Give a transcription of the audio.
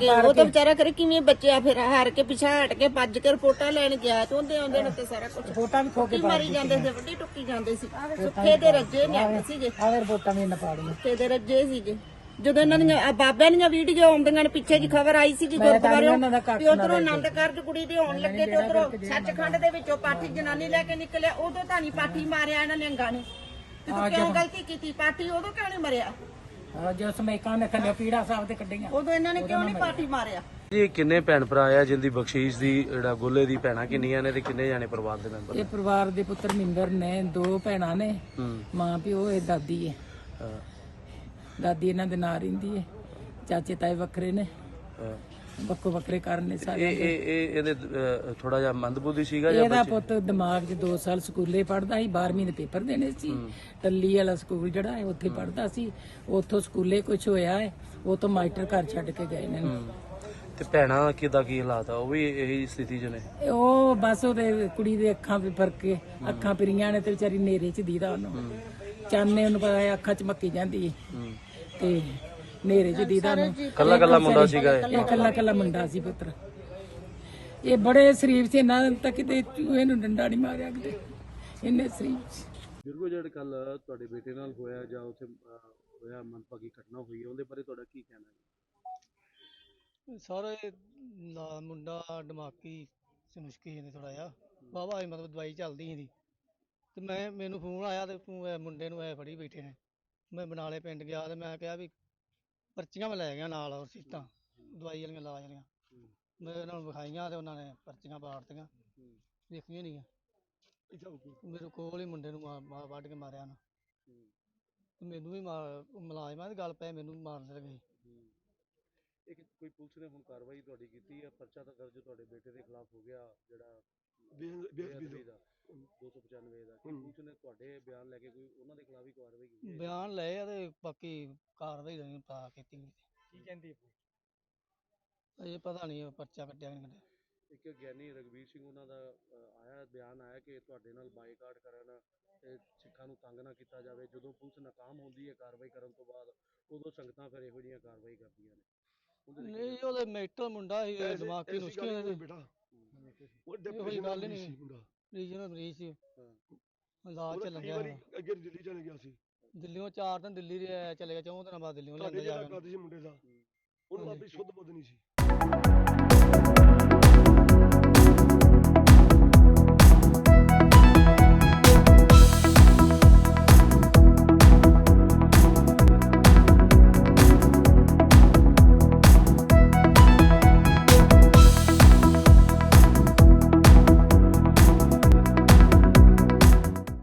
ਉਹ ਤਾਂ ਵਿਚਾਰਾ ਕਰੇ ਕਿਵੇਂ ਬੱਚਿਆ ਫਿਰ ਹਾਰ ਕੇ ਪਿਛਾ ਹਟ ਕੇ ਭੱਜ ਕੇ ਰਿਪੋਰਟਾਂ ਲੈਣ ਗਿਆ ਤੇ ਉਹਦੇ ਆਉਂਦੇ ਨੇ ਤੇ ਸਾਰਾ ਕੁਝ ਵੋਟਾਂ ਵੀ ਖੋ ਕੇ ਮਾਰੀ ਜਾਂਦੇ ਸੀ ਵੱਡੀ ਟੁੱਕੀ ਜਾਂਦੇ ਸੀ। ਸੁੱਖੇ ਦੇ ਰੱਜੇ ਨੇ ਸੀਗੇ। ਆਵੇ ਵੋਟਾਂ ਵੀ ਇਹਨਾਂ ਪਾੜੀਆਂ। ਸੁੱਖੇ ਦੇ ਰੱਜੇ ਸੀਗੇ। ਜਦੋਂ ਇਹਨਾਂ ਦੀਆਂ ਬਾਬਿਆਂ ਦੀਆਂ ਵੀਡੀਓ ਆਉਂਦੀਆਂ ਨੇ ਪਿੱਛੇ ਜੀ ਖਬਰ ਆਈ ਸੀ ਜੀ ਗੁਰਦੁਆਰਿਓਂ ਤੇ ਉਧਰੋਂ ਆਨੰਦ ਕਾਰਜ ਕੁੜੀ ਦੇ ਹੋਣ ਲੱਗੇ ਤੇ ਉਧਰੋਂ ਸੱਚਖੰਡ ਦੇ ਵਿੱਚੋਂ ਪਾਠੀ ਜਨਾਨੀ ਲੈ ਕੇ ਨਿਕਲਿਆ ਉਦੋਂ ਤਾਂ ਨਹੀਂ ਪਾਠੀ ਮਾਰਿਆ ਇਹਨਾਂ ਨੇ ਅੰਗਾਂ ਨੇ। ਤੇ ਤੂੰ ਕਿਉਂ ਗਲਤੀ ਕੀਤੀ? ਪਾਠੀ ਉਦੋਂ ਕਿਉਂ ਨਹੀਂ ਮਰਿਆ? ਜੋ ਸਮੈਕਾਂ ਨੇ ਥੱਲੇ ਪੀੜਾ ਸਾਹਿਬ ਤੇ ਕੱਢੀਆਂ। ਉਦੋਂ ਇਹਨਾਂ ਨੇ ਕਿਉਂ ਨਹੀਂ ਪਾਠੀ ਮਾਰਿਆ? ਜੀ ਕਿੰਨੇ ਭੈਣ ਭਰਾ ਆ ਜਿੰਦੀ ਬਖਸ਼ੀਸ਼ ਦੀ ਜਿਹੜਾ ਗੋਲੇ ਦੀ ਭੈਣਾਂ ਕਿੰਨੀਆਂ ਨੇ ਤੇ ਕਿੰਨੇ ਜਾਣੇ ਪਰਿਵਾਰ ਦੇ ਮੈਂਬਰ ਇਹ ਪਰਿਵਾਰ ਦੇ ਪੁੱਤਰ ਮਿੰਦਰ ਨੇ ਦੋ ਭੈਣਾਂ ਨੇ। ਮਾਂ ਪਿਓ ਇਹ ਦਾਦੀ ਹਾਂ, ਦਾਦੀ ਇਹਨਾਂ ਦੇ ਨਾਲ ਰਹਿੰਦੀ ਹੈ। ਚਾਚੇ ਤਾਏ ਵੱਖਰੇ ਨੇ। ਵੱਖੋ ਵੱਖਰੇ ਕਾਰਨ ਨੇ ਸਾਰੇ ਇਹ ਇਹ ਇਹ ਇਹਦੇ ਥੋੜਾ ਜਿਹਾ ਮੰਦਬੁੱਧੀ ਸੀਗਾ ਜਾਂ ਇਹਦਾ ਪੁੱਤ ਦਿਮਾਗ 'ਚ 2 ਸਾਲ ਸਕੂਲੇ ਪੜਦਾ ਸੀ 12ਵੀਂ ਦੇ ਪੇਪਰ ਦੇਣੇ ਸੀ। ਟੱਲੀ ਵਾਲਾ ਸਕੂਲ ਜਿਹੜਾ ਹੈ ਉੱਥੇ ਪੜਦਾ ਸੀ। ਉੱਥੋਂ ਸਕੂਲੇ ਕੁਝ ਹੋਇਆ ਹੈ ਉਹ ਤੋਂ ਮਾਸਟਰ ਘਰ ਛੱਡ ਕੇ ਗਏ ਨੇ। ਤੇ ਭੈਣਾਂ ਕਿਦਾਂ ਕੀ ਹਾਲਾਤ ਆ? ਉਹ ਵੀ ਇਹੀ ਸਥਿਤੀ 'ਚ ਨੇ? ਉਹ ਬਸ ਉਹਦੇ ਕੁੜੀ ਦੇ ਅੱਖਾਂ 'ਤੇ ਫ਼ਰਕ ਅੱਖਾਂ ਪਿਰੀਆਂ ਨੇ ਤੇ ਵਿਚਾਰੀ ਨੇਰੇ 'ਚ ਦੀਦਾ ਉਹਨੂੰ। ਚਾਨੇ ਉਹਨੂੰ ਪਤਾ ਹੈ ਅੱਖਾਂ 'ਚ ਮੱਕੀ ਜਾਂਦੀ। ਤੇ ਨੇਰੇ 'ਚ ਦੀਦਾ ਉਹਨੂੰ ਕੱਲਾ ਕੱਲਾ ਮੁੰਡਾ ਸੀਗਾ ਇਹ। ਇਹ ਕੱਲਾ ਕੱਲਾ ਮੁੰਡਾ ਸੀ ਪੁੱਤਰ। ਇਹ ਬੜੇ ਸ਼ਰੀਫ ਸੀ ਨਾ ਤਾਂ ਕਿਤੇ ਚੂਹੇ ਨੂੰ ਡੰਡਾ ਨਹੀਂ ਮਾਰਿਆ ਕਿਤੇ। ਇੰਨੇ ਸ਼ਰੀਫ ਸੀ। ਜਿਹੜਾ ਕੱਲ ਤੁਹਾਡੇ ਬੇਟੇ ਨਾਲ ਹੋਇਆ ਜਾਂ ਉੱਥੇ ਹੋਇਆ ਮਨਪਾਗੀ ਘਟਨਾ ਹੋਈ ਹੈ ਉਹਦੇ ਬਾਰੇ ਤੁਹਾਡਾ ਕੀ ਕਹਿਣਾ ਹੈ ਸਾਰੇ ਨਾ ਮੁੰਡਾ ਦਿਮਾਗੀ ਸਮੁਸ਼ਕੀ ਨੇ ਥੋੜਾ ਜਿਹਾ। ਵਾਹਵਾ ਹੀ ਮਤਲਬ ਦਵਾਈ ਚੱਲਦੀ ਸੀ ਤੇ ਮੈਂ ਮੈਨੂੰ ਫੋਨ ਆਇਆ ਤੇ ਇਹ ਮੁੰਡੇ ਨੂੰ ਐ ਫੜੀ ਬੈਠੇ ਨੇ। ਮੈਂ ਬਨਾਲੇ ਪਿੰਡ ਗਿਆ ਤੇ ਮੈਂ ਕਿਹਾ ਵੀ ਪਰਚੀਆਂ ਮੈਂ ਲੈ ਗਿਆ ਨਾਲ ਔਰ ਸੀਟਾਂ ਦਵਾਈ ਵਾਲੀਆਂ ਲਾ ਜਾਣੀਆਂ ਮੈਂ ਉਹਨਾਂ ਨੂੰ ਵਿਖਾਈਆਂ ਤੇ ਉਹਨਾਂ ਨੇ ਪਰਚੀਆਂ ਪਾੜਤੀਆਂ ਦੇਖੀਆਂ ਨਹੀਂ ਮੇਰੇ ਕੋਲ ਹੀ ਮੁੰਡੇ ਨੂੰ ਮਾਰ ਮਾਰ- ਵੱਢ ਕੇ ਮਾਰਿਆ ਨਾ ਤੇ ਮੈਨੂੰ ਵੀ ਮਾਰ ਮੁਲਾਜ਼ਮਾਂ ਦੀ ਗੱਲ ਪਏ ਮੈਨੂੰ ਵੀ ਮਾਰਨ ਲੱਗੇ। ਇੱਕ ਕੋਈ ਪੁਲਿਸ ਨੇ ਹੁਣ ਕਾਰਵਾਈ ਤੁਹਾਡੀ ਕੀਤੀ ਹੈ ਪਰਚਾ ਤਾਂ ਦਰਜ ਤੁਹਾਡੇ ਬੇਟੇ ਦੇ ਖਿਲਾਫ ਹੋ ਗਿਆ ਜਿਹੜਾ ਬੇਅਦਬੀ ਦਾ 295 ਦਾ ਕੀ ਪੁਲਿਸ ਨੇ ਤੁਹਾਡੇ ਬਿਆਨ ਲੈ ਕੇ ਕੋਈ ਉਹਨਾਂ ਦੇ ਖਿਲਾਫ ਵੀ ਕਾਰਵਾਈ ਕੀਤੀ ਹੈ? ਬਿਆਨ ਲਏ ਆ ਤੇ ਬਾਕੀ ਕਾਰਵਾਈ ਨਹੀਂ ਪਾ ਕੀਤੀ ਗਈ ਕੀ ਕਹਿੰਦੀ ਅਜੇ ਪਤਾ ਨਹੀਂ ਪਰਚਾ ਕੱਟਿਆ ਕਿ ਨਹੀਂ ਕੱਟਿਆ ਇੱਕ ਗਿਆਨੀ ਰਗਵੀਰ ਸਿੰਘ ਉਹਨਾਂ ਦਾ ਅਹ, ਆਇਆ ਬਿਆਨ ਆਇਆ ਕਿ ਤੁਹਾਡੇ ਨਾਲ ਬਾਈਕਾਟ ਕਰਨ ਤੇ ਸਿੱਖਾਂ ਨੂੰ ਤੰਗ ਨਾ ਕੀਤਾ ਜਾਵੇ। ਜਦੋਂ ਪੁਲਿਸ ਨਾਕਾਮ ਹੁੰਦੀ ਹੈ ਕਾਰਵਾਈ ਕਰਨ ਤੋਂ ਬਾਅਦ ਉਦੋਂ ਸੰਗਤਾਂ ਫਿਰ ਇਹੋ ਜਿਹੀਆਂ ਕਾਰਵਾਈ ਕਰਦੀਆਂ ਨੇ। ਉਹਦੇ ਨਹੀਂ ਉਹਦੇ ਮੈਟਰ ਮੁੰਡਾ ਸੀ ਇਹ ਦਿਮਾਗੀ ਮੁਸ਼ਕਿਲ ਹੈ ਬੇਟਾ ਉਹ ਡਿਪਰੈਸ਼ਨ ਗੱਲ ਹੀ ਸੀ ਨਹੀਂ। ਮੁੰਡਾ ਰੀਜਨਲ ਮਰੀਜ਼ ਸੀ ਹਾਂ। ਇਲਾਜ ਉਹਦਾ ਕਈ ਵਾਰੀ। ਅੱਗੇ ਦਿੱਲੀ ਚਲੇ ਗਿਆ ਸੀ ਦਿੱਲੀੋਂ ਚਾਰ ਦਿਨ ਦਿੱਲੀ ਰਿਹਾ ਚਲੇ ਗਿਆ ਚੌਂ ਦਿਨਾਂ ਬਾਅਦ ਦਿੱਲੀੋਂ ਤੁਹਾਡੇ ਲਿਆਂਦਾ ਜਾ ਜਿਹੜਾ ਕੇ ਕਰਦੇ ਸੀ ਮੁੰਡੇ ਦਾ ਉਹਨੂੰ ਹਾਂਜੀ। ਆਪਣੀ ਸ਼ੁੱਧ ਬੁੱਧ ਨਹੀਂ ਸੀ